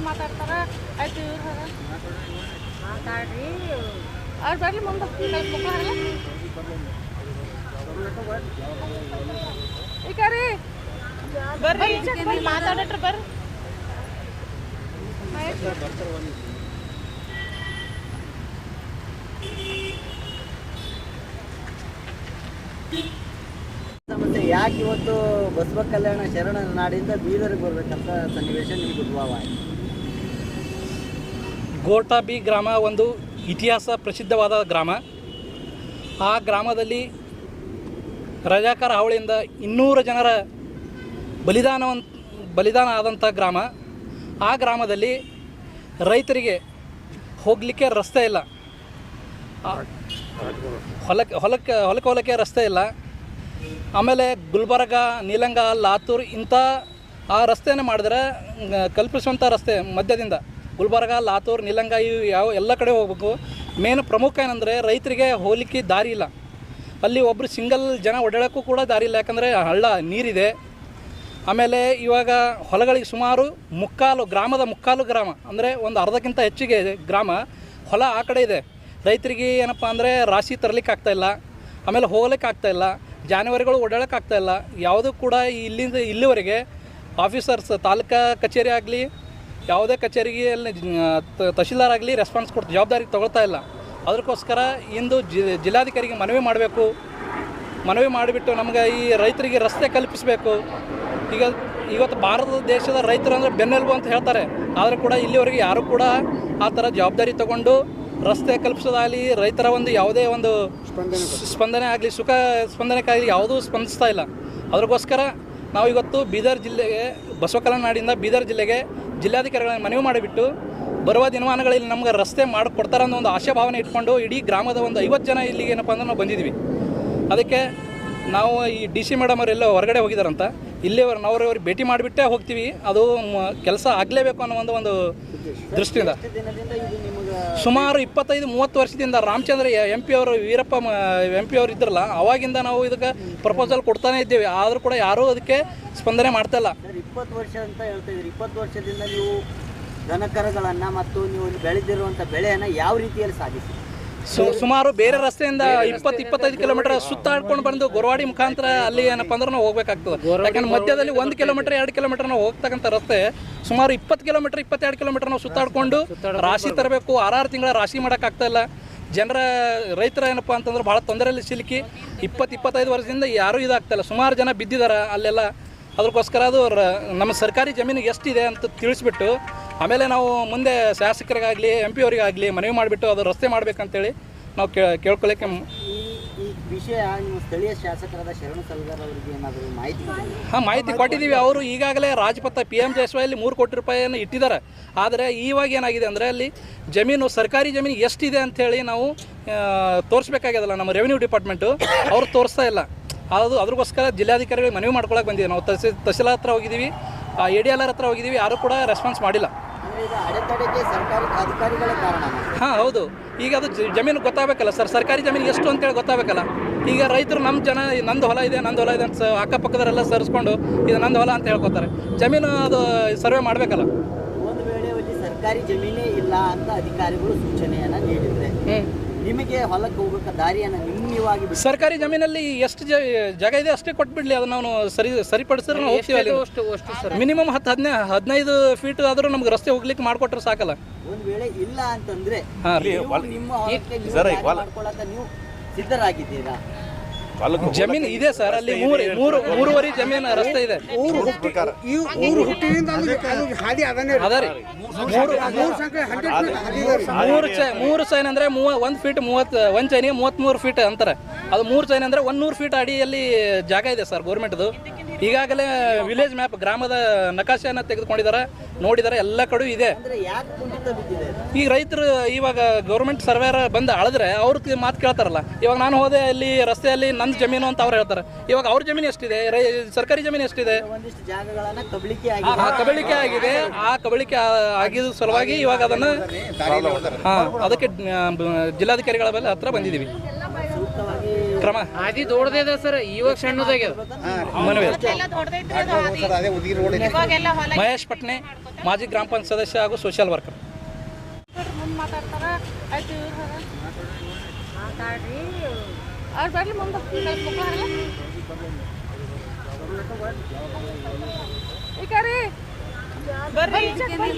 ಮುಂದೆ ಮಾತಾಡ್ತಾರ? ಆಯ್ತು ಇವ್ರು ಮಾತಾಡ್ರಿ. ಅವ್ರು ಬರ್ಲಿ ಮುಂದೆ. ಈಗ ರೀ ಬರ್ರಿ. ಮಾತಾಡಟ್ರಿ ಬರ್ರಿ. ಸಮಸ್ಯೆ ಯಾಕೆ ಇವತ್ತು ಬಸವ ಕಲ್ಯಾಣ ಶರಣ ನಾಡಿಂದ ಬೀದರ್ಗೆ ಬರ್ಬೇಕಂತ ಸನ್ನಿವೇಶ ನಿಮಗೆ ಉದ್ಭವ ಆಯ್ತು ಗೋಟಾಬಿ ಗ್ರಾಮ ಒಂದು ಇತಿಹಾಸ ಪ್ರಸಿದ್ಧವಾದ ಗ್ರಾಮ. ಆ ಗ್ರಾಮದಲ್ಲಿ ರಜಾಕಾರ ಹಾವಳಿಯಿಂದ ಇನ್ನೂರು ಜನರ ಬಲಿದಾನವಂತ ಬಲಿದಾನ ಆದಂಥ ಗ್ರಾಮ. ಆ ಗ್ರಾಮದಲ್ಲಿ ರೈತರಿಗೆ ಹೋಗಲಿಕ್ಕೆ ರಸ್ತೆ ಇಲ್ಲ. ಹೊಲಕ್ಕೆ ಹೊಲಕ್ಕೆ ಹೊಲಕ್ಕೆ ಹೊಲಕ್ಕೆ ರಸ್ತೆ ಇಲ್ಲ. ಆಮೇಲೆ ಗುಲ್ಬರ್ಗ, ನೀಲಂಗ, ಲಾತೂರ್ ಇಂಥ ಆ ರಸ್ತೆಯನ್ನು ಮಾಡಿದ್ರೆ ಕಲ್ಪಿಸುವಂಥ ರಸ್ತೆ ಮಧ್ಯದಿಂದ. ಗುಲ್ಬರ್ಗ, ಲಾತೂರ್, ನಿಲಂಗ ಇವು ಯಾವ ಎಲ್ಲ ಕಡೆ ಹೋಗ್ಬೇಕು. ಮೇನ್ ಪ್ರಮುಖ ಏನಂದರೆ ರೈತರಿಗೆ ಹೋಲಿಕೆ ದಾರಿ ಇಲ್ಲ. ಅಲ್ಲಿ ಒಬ್ಬರು ಸಿಂಗಲ್ ಜನ ಓಡಾಡೋಕ್ಕೂ ಕೂಡ ದಾರಿ ಇಲ್ಲ. ಯಾಕಂದರೆ ಹಳ್ಳ, ನೀರಿದೆ. ಆಮೇಲೆ ಇವಾಗ ಹೊಲಗಳಿಗೆ ಸುಮಾರು ಮುಕ್ಕಾಲು, ಗ್ರಾಮದ ಮುಕ್ಕಾಲು ಗ್ರಾಮ, ಅಂದರೆ ಒಂದು ಅರ್ಧಕ್ಕಿಂತ ಹೆಚ್ಚಿಗೆ ಗ್ರಾಮ. ಹೊಲ ಆ ಕಡೆ ಇದೆ. ರೈತರಿಗೆ ಏನಪ್ಪ ಅಂದರೆ ರಾಶಿ ತರಲಿಕ್ಕೆ ಆಗ್ತಾಯಿಲ್ಲ ಆಮೇಲೆ ಹೋಗ್ಲಿಕ್ಕೆ ಆಗ್ತಾಯಿಲ್ಲ ಜಾನುವಾರುಗಳು ಓಡಾಡೋಕೆ ಆಗ್ತಾಯಿಲ್ಲ ಯಾವುದೂ ಕೂಡ ಇಲ್ಲಿಂದ ಇಲ್ಲಿವರೆಗೆ ಆಫೀಸರ್ಸ್ ತಾಲೂಕಾ ಕಚೇರಿ ಆಗಲಿ ಯಾವುದೇ ಕಚೇರಿಗೆ ಅಲ್ಲಿ ತಹಶೀಲ್ದಾರ್ ಆಗಲಿ ರೆಸ್ಪಾನ್ಸ್ ಕೊಡ್ತಾ ಜವಾಬ್ದಾರಿ ತಗೊಳ್ತಾ ಇಲ್ಲ. ಅದಕ್ಕೋಸ್ಕರ ಇಂದು ಜಿ- ಜಿಲ್ಲಾಧಿಕಾರಿಗೆ ಮನವಿ ಮಾಡಬೇಕು. ಮನವಿ ಮಾಡಿಬಿಟ್ಟು ನಮಗೆ ಈ ರೈತರಿಗೆ ರಸ್ತೆ ಕಲ್ಪಿಸಬೇಕು. ಈಗ ಇವತ್ತು ಭಾರತ ದೇಶದ ರೈತರು ಅಂದರೆ ಬೆನ್ನೆಲುಬು ಅಂತ ಹೇಳ್ತಾರೆ. ಆದರೂ ಕೂಡ ಇಲ್ಲಿವರೆಗೆ ಯಾರು ಕೂಡ ಆ ಥರ ಜವಾಬ್ದಾರಿ ತಗೊಂಡು ರಸ್ತೆ ಕಲ್ಪಿಸೋದಾಗಲಿ ರೈತರ ಒಂದು ಯಾವುದೇ ಒಂದು ಸ್ಪಂದನೆ ಆಗಲಿ ಸುಖ ಸ್ಪಂದನೆಗಾಗಿ ಯಾವುದೂ ಸ್ಪಂದಿಸ್ತಾ ಇಲ್ಲ. ಅದಕ್ಕೋಸ್ಕರ ನಾವು ಇವತ್ತು ಬೀದರ್ ಜಿಲ್ಲೆಗೆ ಬಸವಕಲ್ಯಾಣ ನಾಡಿಂದ ಬೀದರ್ ಜಿಲ್ಲೆಗೆ ಜಿಲ್ಲಾಧಿಕಾರಿಗಳನ್ನ ಮನವಿ ಮಾಡಿಬಿಟ್ಟು ಬರುವ ದಿನಮಾನಗಳಲ್ಲಿ ನಮ್ಗೆ ರಸ್ತೆ ಮಾಡಿಕೊಡ್ತಾರೆ ಅನ್ನೋ ಒಂದು ಆಶಾಭಾವನೆ ಇಟ್ಕೊಂಡು ಇಡೀ ಗ್ರಾಮದ ಒಂದು ಐವತ್ತು ಜನ ಇಲ್ಲಿಗೆ ಏನಪ್ಪ ಅಂದ್ರೆ ನಾವು ಬಂದಿದ್ವಿ ಅದಕ್ಕೆ ನಾವು ಈ ಡಿ ಸಿ ಮೇಡಮ್ ಅವರೆಲ್ಲ ಹೊರಗಡೆ ಹೋಗಿದಾರಂತ, ಇಲ್ಲಿ ನಾವು ಅವ್ರಿಗೆ ಭೇಟಿ ಮಾಡಿಬಿಟ್ಟೇ ಹೋಗ್ತೀವಿ. ಅದು ಕೆಲಸ ಆಗಲೇಬೇಕು ಅನ್ನೋ ಒಂದು ಒಂದು ದೃಷ್ಟಿಯಿಂದ. ಸುಮಾರು ಇಪ್ಪತ್ತೈದು, ಮೂವತ್ತು ವರ್ಷದಿಂದ ರಾಮಚಂದ್ರ ಎಂ ಪಿ ಅವರು, ವೀರಪ್ಪ ಎಂ ಪಿ ಅವರು ಇದ್ರಲ್ಲ, ಅವಾಗಿಂದ ನಾವು ಇದಕ್ಕೆ ಪ್ರಪೋಸಲ್ ಕೊಡ್ತಾನೆ ಇದ್ದೇವೆ. ಆದರೂ ಕೂಡ ಯಾರೂ ಅದಕ್ಕೆ ಸ್ಪಂದನೆ ಮಾಡ್ತಾ ಇಲ್ಲ. ಇಪ್ಪತ್ತು ವರ್ಷ ಅಂತ ಹೇಳ್ತಾ ಇದ್ರಿ ಇಪ್ಪತ್ತು ವರ್ಷದಿಂದ ನೀವು ದನಕರಗಳನ್ನು ಮತ್ತು ನೀವು ಬೆಳೆದಿರುವಂತ ಬೆಳೆಯನ್ನ ಬೆಳೆಯನ್ನು ಯಾವ ರೀತಿಯಲ್ಲಿ ಸಾಧಿಸಿ ಸು ಸುಮಾರು ಬೇರೆ ರಸ್ತೆಯಿಂದ ಇಪ್ಪತ್ತು ಇಪ್ಪತ್ತೈದು ಕಿಲೋಮೀಟರ್ ಸುತ್ತಾಡ್ಕೊಂಡು ಬಂದು ಗೊರವಾಡಿ ಮುಖಾಂತರ ಅಲ್ಲಿ ಏನಪ್ಪ ಅಂದ್ರೆ ನಾವು ಹೋಗ್ಬೇಕಾಗ್ತದೆ. ಯಾಕಂದ್ರೆ ಮಧ್ಯದಲ್ಲಿ ಒಂದು ಕಿಲೋಮೀಟರ್ ಎರಡು ಕಿಲೋಮೀಟರ್ ನಾವು ಹೋಗ್ತಕ್ಕಂಥ ರಸ್ತೆ ಸುಮಾರು ಇಪ್ಪತ್ತು ಕಿಲೋಮೀಟರ್ ಇಪ್ಪತ್ತೆರಡು ಕಿಲೋಮೀಟರ್ ನಾವು ಸುತ್ತಾಡ್ಕೊಂಡು ರಾಶಿ ತರಬೇಕು. ಆರಾರು ತಿಂಗಳ ರಾಶಿ ಮಾಡೋಕ್ಕಾಗ್ತಾ ಇಲ್ಲ. ಜನರ ರೈತರ ಏನಪ್ಪ ಅಂತಂದ್ರೆ ಭಾಳ ತೊಂದರೆಯಲ್ಲಿ ಸಿಲುಕಿ ಇಪ್ಪತ್ತು ಇಪ್ಪತ್ತೈದು ವರ್ಷದಿಂದ ಯಾರೂ ಇದಾಗ್ತಾಯಿಲ್ಲ ಸುಮಾರು ಜನ ಬಿದ್ದಿದ್ದಾರೆ ಅಲ್ಲೆಲ್ಲ. ಅದಕ್ಕೋಸ್ಕರ ಅದು ನಮ್ಮ ಸರ್ಕಾರಿ ಜಮೀನು ಎಷ್ಟಿದೆ ಅಂತ ತಿಳಿಸ್ಬಿಟ್ಟು ಆಮೇಲೆ ನಾವು ಮುಂದೆ ಶಾಸಕರಿಗಾಗಲಿ ಎಂ ಪಿ ಅವರಿಗಾಗಲಿ ಮನವಿ ಮಾಡಿಬಿಟ್ಟು ಅದು ರಸ್ತೆ ಮಾಡಬೇಕಂತೇಳಿ ನಾವು ಕೇಳ ಕೇಳ್ಕೊಳ್ಳೋಕ್ಕೆ ವಿಷಯ ಸ್ಥಳೀಯ ಶಾಸಕರಾದ ಶರಣ ಸಲ್ಗಾರ್ ಅವರಿಗೆ ಏನಾದರೂ ಮಾಹಿತಿ? ಹಾಂ ಮಾಹಿತಿ ಕೊಟ್ಟಿದ್ದೀವಿ. ಅವರು ಈಗಾಗಲೇ ರಾಜಪಥ ಪಿ ಎಂ ಅಲ್ಲಿ ಮೂರು ಕೋಟಿ ರೂಪಾಯಿಯನ್ನು ಇಟ್ಟಿದ್ದಾರೆ. ಆದರೆ ಇವಾಗ ಏನಾಗಿದೆ ಅಂದರೆ ಅಲ್ಲಿ ಜಮೀನು ಸರ್ಕಾರಿ ಜಮೀನು ಎಷ್ಟಿದೆ ಅಂಥೇಳಿ ನಾವು ತೋರಿಸ್ಬೇಕಾಗ್ಯದಲ್ಲ ನಮ್ಮ ರೆವಿನ್ಯೂ ಡಿಪಾರ್ಟ್ಮೆಂಟು. ಅವ್ರು ತೋರಿಸ್ತಾ ಇಲ್ಲ. ಅದು ಅದಕ್ಕೋಸ್ಕರ ಜಿಲ್ಲಾಧಿಕಾರಿಗಳಿಗೆ ಮನವಿ ಮಾಡ್ಕೊಳಕ್ಕೆ ಬಂದಿದ್ದೀವಿ ನಾವು ತಹಸೀಲ್ ತಹಸೀಲ್ ಹತ್ರ ಹೋಗಿದ್ದೀವಿ. ಎ ಡಿ ಎಲ್ ಆರ್ ಹತ್ರ ಹೋಗಿದ್ದೀವಿ. ಯಾರೂ ಕೂಡ ರೆಸ್ಪಾನ್ಸ್ ಮಾಡಿಲ್ಲ. ಅಂದರೆ ಇದು ಸರ್ಕಾರಿ ಅಧಿಕಾರಿಗಳೇ ಕಾರಣ ಹಾಂ ಹೌದು. ಈಗ ಅದು ಜಮೀನು ಗೊತ್ತಾಗಬೇಕಲ್ಲ ಸರ್? ಸರ್ಕಾರಿ ಜಮೀನು ಎಷ್ಟು ಅಂತೇಳಿ ಗೊತ್ತಾಗಬೇಕಲ್ಲ? ಈಗ ರೈತರು ನಮ್ಮ ಜನ ನಂದು ಹೊಲ ಇದೆ ನಂದು ಹೊಲ ಇದೆ ಅಂತ ಅಕ್ಕಪಕ್ಕದವರೆಲ್ಲ ಸರಿಸ್ಕೊಂಡು ಇದು ನಂದು ಹೊಲ ಅಂತ ಹೇಳ್ಕೊತಾರೆ. ಜಮೀನು ಅದು ಸರ್ವೆ ಮಾಡಬೇಕಲ್ಲ? ಒಂದು ವೇಳೆ ಸರ್ಕಾರಿ ಜಮೀನೇ ಇಲ್ಲ ಅಂತ ಅಧಿಕಾರಿಗಳು ಸೂಚನೆಯನ್ನು ನೀಡಿದ್ರೆ? ನಿಮಗೆ ಹೊಲಕ್ಕೆ ಹೋಗಕ್ಕೆ ದಾರಿಯನ್ನು ನಿಮ್ಮವಾಗಿ ಸರ್ಕಾರಿ ಜಮೀನಲ್ಲಿ ಎಷ್ಟು ಜ ಜಾಗ ಇದೆ ಅಷ್ಟೇ ಕೊಟ್ಬಿಡ್ಲಿ ಅದನ್ನ ನಾವು ಸರಿ ಸರಿಪಡಿಸಿದ್ರೆ ನಾವು ಹೋಗ್ತೀವಿ ಅಲ್ಲಿ. ಮಿನಿಮಮ್ ಹತ್ತು ಹದಿನೈ ಹದಿನೈದು ಫೀಟ್ ಆದರೂ ನಮ್ಗೆ ರಸ್ತೆ ಹೋಗ್ಲಿಕ್ಕೆ ಮಾಡಿಕೊಟ್ರೆ ಸಾಕಲ್ಲ. ಒಂದು ವೇಳೆ ಇಲ್ಲ ಅಂತಂದ್ರೆ ಹಾಂ. ನೀವು ನಿಮ್ಮ ಹೊಲಕ್ಕೆ ನೀವು ದಾರಿ ಮಾಡ್ಕೊಳಕ್ಕೆ ನೀವು ಸಿದ್ಧರಾಗಿದ್ದೀರಾ? ಜಮೀನು ಇದೆ ಸರ್ ಅಲ್ಲಿ ಮೂರು ಮೂರು ಮೂರುವರೆ ಜಮೀನು ರಸ್ತೆ ಇದೆ. ಊರು ಹುಟ್ಟಿ ಇವ್ ಊರು ಹುಟ್ಟಿನಿಂದ ಅದು ಅದು ಹಾದಿ ಅದನ್ನೇ ಅದ ರೀ. ಮೂರು ಮೂರು ಸಂಖ್ಯೆ ಹಂಡ್ರೆಡ್ ಹಾದಿ ಇದೆ ರೀ. ಮೂರು ಚೈ ಮೂರು ಚೈನ್ ಅಂದ್ರೆ ಮೂವ ಒಂದು ಫೀಟ್ ಮೂವತ್ತು ಒಂದು ಚೈನಿಗೆ ಮೂವತ್ತ್ಮೂರು ಫೀಟ್ ಅಂತಾರೆ. ಅದು ಮೂರು ಚೈನ್ ಅಂದ್ರೆ ಒಂದ್ ನೂರು ಫೀಟ್ ಅಡಿಯಲ್ಲಿ ಜಾಗ ಇದೆ ಸರ್ ಗೌರ್ಮೆಂಟ್ದು ಈಗಾಗಲೇ ವಿಲೇಜ್ ಮ್ಯಾಪ್ ಗ್ರಾಮದ ನಕಾಶೆಯನ್ನು ತೆಗೆದುಕೊಂಡಿದ್ದಾರೆ. ನೋಡಿದ್ದಾರೆ ಎಲ್ಲ ಕಡೆ ಇದೆ? ಈಗ ರೈತರು ಇವಾಗ ಗೌರ್ಮೆಂಟ್ ಸರ್ವೇರ್ ಬಂದು ಅಳದ್ರೆ ಅವ್ರ ಮಾತು ಕೇಳ್ತಾರಲ್ಲ. ಇವಾಗ ನಾನು ಹೋದೆ ಅಲ್ಲಿ ರಸ್ತೆಯಲ್ಲಿ ನಂದು ಜಮೀನು ಅಂತ ಅವ್ರು ಹೇಳ್ತಾರೆ. ಇವಾಗ ಅವ್ರ ಜಮೀನು ಎಷ್ಟಿದೆ? ಸರ್ಕಾರಿ ಜಮೀನು ಎಷ್ಟಿದೆ? ಒಂದಿಷ್ಟು ಜಾಗಗಳನ್ನ ಕಬಳಿಕೆ ಆ ಆಗಿದೆ. ಕಬಳಿಕೆ ಆಗಿದೆ. ಆ ಕಬಳಿಕೆ ಆಗಿದ ಸಲುವಾಗಿ ಇವಾಗ ಅದನ್ನ ಹಾಂ. ಅದಕ್ಕೆ ಜಿಲ್ಲಾಧಿಕಾರಿಗಳ ಮೇಲೆ ಹತ್ರ ಬಂದಿದ್ದೀವಿ. ಕ್ರಮ. ಕ್ರಮ ದೊಡ್ಡದೇ ಇದೆ ಸರ್ ಇವಾಗ ಸಣ್ಣದಾಗ್ಯದ ಅದು ಅದೇ ಮಹೇಶ್ ಪಟ್ನೆ ಮಾಜಿ ಗ್ರಾಮ ಪಂಚಾಯತ್ ಸದಸ್ಯ ಹಾಗೂ ಸೋಷಿಯಲ್ ವರ್ಕರ್ ಮುಂದೆ ಮಾತಾಡ್ತಾರ? ಆಯ್ತು ಇವ್ರು ಹೊರ ಮಾತಾಡ್ರಿ. ಅವ್ರು ಬರ್ಲಿ ಮುಂದೆ ಮುಖ ಹರಲ್ಲ ಈಗ ರೀ ಬರ್ರಿ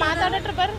ಮಾತಾಡಟ್ರಿ ಬರ್ರಿ